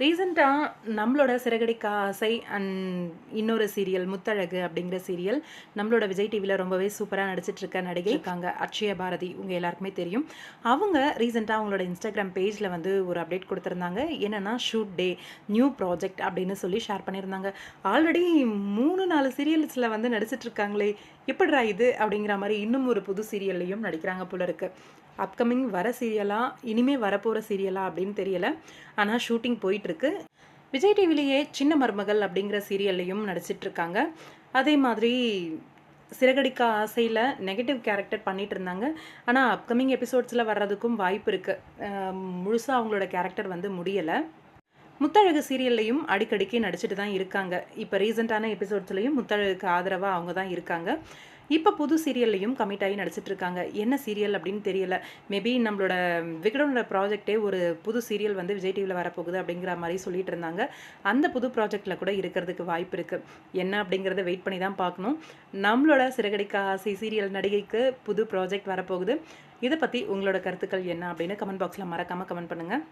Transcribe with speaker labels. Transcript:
Speaker 1: ரீசெண்டாக நம்மளோட சிறகடிக்க ஆசை அண்ட் இன்னொரு சீரியல் முத்தழகு அப்படிங்கிற சீரியல் நம்மளோட விஜய் டிவியில் ரொம்பவே சூப்பராக நடிச்சிட்ருக்க நடிகை இருக்காங்க. அக்ஷய பாரதி உங்கள் எல்லாருக்குமே தெரியும். அவங்க ரீசெண்டாக அவங்களோட இன்ஸ்டாகிராம் பேஜில் வந்து ஒரு அப்டேட் கொடுத்துருந்தாங்க. என்னென்னா ஷூட் டே நியூ ப்ராஜெக்ட் அப்படின்னு சொல்லி ஷேர் பண்ணியிருந்தாங்க. ஆல்ரெடி மூணு நாலு சீரியல்ஸில் வந்து நடிச்சிட்ருக்காங்களே எப்படிரா இது? அப்படிங்கிற மாதிரி இன்னும் ஒரு புது சீரியல்லையும் நடிக்கிறாங்க போல இருக்குது அப்கமிங் வர சீரியலா இனிமே வரப்போகிற சீரியலா அப்படின்னு தெரியல. ஆனால் ஷூட்டிங் போயிட்டு போயிட்டுருக்கு விஜய் டிவிலேயே சின்ன மருமகள் அப்படிங்கிற சீரியல்லையும் நடிச்சிட்டு இருக்காங்க அதே மாதிரி சிறகடிக்க ஆசையில் நெகட்டிவ் கேரக்டர் பண்ணிகிட்டு இருந்தாங்க ஆனால் அப்கமிங் எபிசோட்ஸில் வர்றதுக்கும் வாய்ப்பு இருக்குது முழுசாக அவங்களோட கேரக்டர் வந்து முடியலை. முத்தழகு சீரியல்லையும் அடிக்கடிக்கு நடிச்சிட்டு தான் இருக்காங்க. இப்போ ரீசெண்டான எபிசோட்ஸ்லையும் முத்தழகுக்கு ஆதரவாக அவங்க தான் இருக்காங்க. இப்போ புது சீரியல்லையும் கமிட் ஆகி நடிச்சிட்டு இருக்காங்க என்ன சீரியல் அப்படின்னு தெரியல. மேபி நம்மளோட விகடனோட ப்ராஜெக்டே ஒரு புது சீரியல் வந்து விஜய் டிவியில் வரப்போகுது அப்படிங்கிற மாதிரி சொல்லிட்டு இருந்தாங்க. அந்த புது ப்ராஜெக்டில் கூட இருக்கிறதுக்கு வாய்ப்பு இருக்குது என்ன அப்படிங்கிறத வெயிட் பண்ணி தான் பார்க்கணும். நம்மளோட சிறகடிக்க ஆசை சீரியல் நடிகைக்கு புது ப்ராஜெக்ட் வரப்போகுது. இதை பற்றி உங்களோட கருத்துக்கள் என்ன அப்படின்னு கமெண்ட் பாக்ஸில் மறக்காமல் கமெண்ட் பண்ணுங்கள்